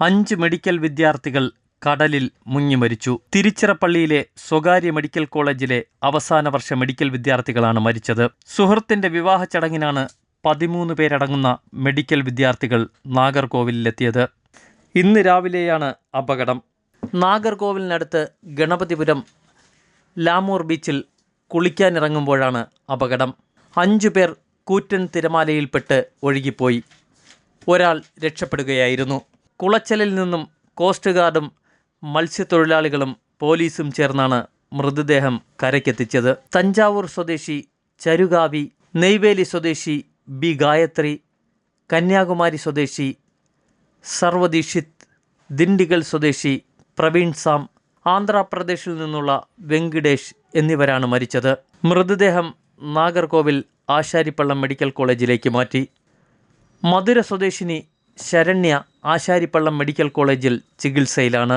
അഞ്ച് മെഡിക്കൽ വിദ്യാർത്ഥികൾ കടലിൽ മുങ്ങി മരിച്ചു. തിരുച്ചിറപ്പള്ളിയിലെ സ്വകാര്യ മെഡിക്കൽ കോളേജിലെ അവസാന വർഷ മെഡിക്കൽ വിദ്യാർത്ഥികളാണ് മരിച്ചത്. സുഹൃത്തിന്റെ വിവാഹ ചടങ്ങിനാണ് പതിമൂന്ന് പേരടങ്ങുന്ന മെഡിക്കൽ വിദ്യാർത്ഥികൾ നാഗർകോവിലെത്തിയത്. ഇന്ന് രാവിലെയാണ് അപകടം. നാഗർകോവിലിനടുത്ത് ഗണപതിപുരം ലാമൂർ ബീച്ചിൽ കുളിക്കാനിറങ്ങുമ്പോഴാണ് അപകടം. അഞ്ചു പേർ കൂറ്റൻ തിരമാലയിൽപ്പെട്ട് ഒഴുകിപ്പോയി. ഒരാൾ രക്ഷപ്പെടുകയായിരുന്നു. കുളച്ചലിൽ നിന്നും കോസ്റ്റ് ഗാർഡും മത്സ്യത്തൊഴിലാളികളും പോലീസും ചേർന്നാണ് മൃതദേഹം കരയ്ക്കെത്തിച്ചത്. തഞ്ചാവൂർ സ്വദേശി ചരുകാവി നെയ്വേലി സ്വദേശി ബി ഗായത്രി കന്യാകുമാരി സ്വദേശി സർവദീഷിത് ദിണ്ടിഗൽ സ്വദേശി പ്രവീൺ സാം ആന്ധ്രാപ്രദേശിൽ നിന്നുള്ള വെങ്കിടേഷ് എന്നിവരാണ് മരിച്ചത്. മൃതദേഹം നാഗർകോവിൽ ആശാരിപ്പള്ളം മെഡിക്കൽ കോളേജിലേക്ക് മാറ്റി. മധുര സ്വദേശിനി ശരണ്യ ആശാരിപ്പള്ളം മെഡിക്കൽ കോളേജിൽ ചികിത്സയിലാണ്.